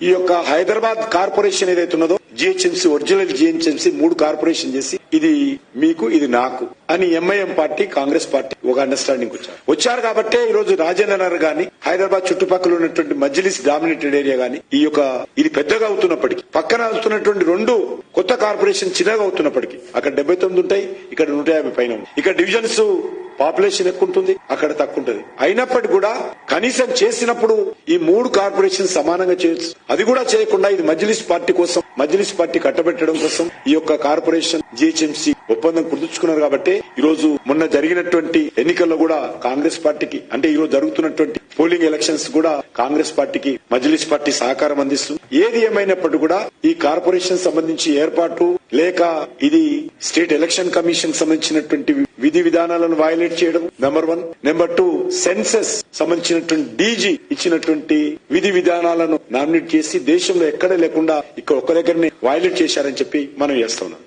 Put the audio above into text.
ఈ యొక్క హైదరాబాద్ కార్పొరేషన్ ఏదైతే ఉన్నదో జిహెచ్ఎంసీ ఒరిజినల్ జిహెచ్ఎంసీ మూడు కార్పొరేషన్ చేసి ఇది మీకు ఇది నాకు అని ఎంఐఎం పార్టీ కాంగ్రెస్ పార్టీ ఒక అండర్స్టాండింగ్ వచ్చారు. వచ్చారు కాబట్టే ఈ రోజు రాజేంద్ర గాని హైదరాబాద్ చుట్టుపక్కల ఉన్నటువంటి మజ్లిస్ డామినేటెడ్ ఏరియా గాని ఈ యొక్క ఇది పెద్దగా అవుతున్నప్పటికీ పక్కన అవుతున్నటువంటి రెండు కొత్త కార్పొరేషన్ చిన్నగా అవుతున్నప్పటికీ అక్కడ డెబ్బై తొమ్మిది ఉంటాయి ఇక్కడ నూట యాభై పైన ఇక్కడ డివిజన్స్ పాపులేషన్ ఎక్కువ ఉంటుంది అక్కడ తక్కువ ఉంటుంది అయినప్పటికీ కూడా కనీసం చేసినప్పుడు ఈ మూడు కార్పొరేషన్ సమానంగా చేయొచ్చు. అది కూడా చేయకుండా ఇది మజ్లిస్ పార్టీ కోసం మజ్లిస్ పార్టీ కట్టబెట్టడం కోసం ఈ యొక్క కార్పొరేషన్ జిహెచ్ఎంసీ ఒప్పందం కుదుర్చుకున్నారు కాబట్టి ఈ రోజు మొన్న జరిగినటువంటి ఎన్నికల్లో కూడా కాంగ్రెస్ పార్టీకి అంటే ఈ రోజు జరుగుతున్నటువంటి పోలింగ్ ఎలక్షన్స్ కూడా కాంగ్రెస్ పార్టీకి మజ్లిస్ పార్టీ సహకారం అందిస్తుంది ఏది ఏమైనప్పటికీ కూడా ఈ కార్పొరేషన్ సంబంధించి ఏర్పాటు లేక ఇది స్టేట్ ఎలక్షన్ కమిషన్ సంబంధించినటువంటి విధి విధానాలను వయలేట్ చేయడం. Number one number two census సంబంధించినటువంటి డీజీ ఇచ్చినటువంటి విధి విధానాలను నామినేట్ చేసి దేశంలో ఎక్కడ లేకుండా ఇక్కడ ఒక్క దగ్గరనే వయలేట్ చేశారని చెప్పి మనం చేస్తున్నాం.